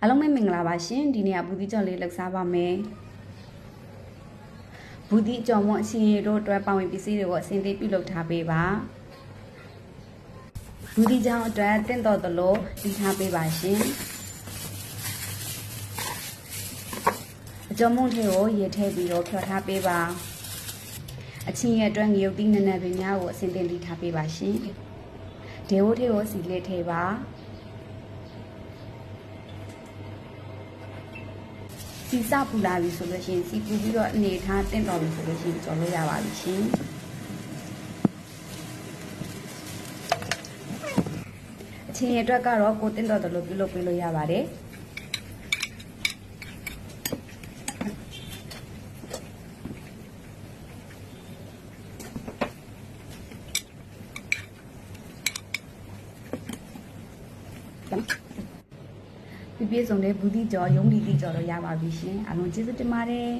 အားလုံးပဲမင်္ဂလာပါရှင်ဒီနေ့ကဘူးတိကျော်လေးလှူစားပါမယ်ဘူးတိကျော်မွန်အရှင်ရတို့အတွက်ပါဝင်ပစ္စည်းတွေကိုအစင်သေးပြုလုပ်ထားပေးပါဘူးတိကျောင်းအတွက်တင့်တော်သလိုတီးထားပေးပါရှင်အကျော်မွန်ထဲကိုရေထည့်ပြီးတော့ဖြော်ထားပေးပါအချင်းရဲ့အတွက်ငရုတ်သီးနည်းနည်းပင်များကိုအစင်တင်တီးထားပေးပါရှင်ဒေဝထဲကိုစီလေးထည့်ပါ စီစပူလာပြီဆိုလို့ရှိရင်စီပူပြီးတော့အနေထားတင့်တော်ပြီဆိုလို့ရှိရင်ကြော်လို့ရပါပြီရှင်အချင်းရဲ့အတွက်ကတော့ကိုတင့်တော်တယ်လို့ပြုလုပ်ပေးလို့ရပါတယ် ပြည့်ပြည့်စုံတဲ့ဘူးတိကျော်ရုံးလီတိကျော်တော့ရပါပြီရှင်အားလုံးကျေးဇူးတင်ပါတယ်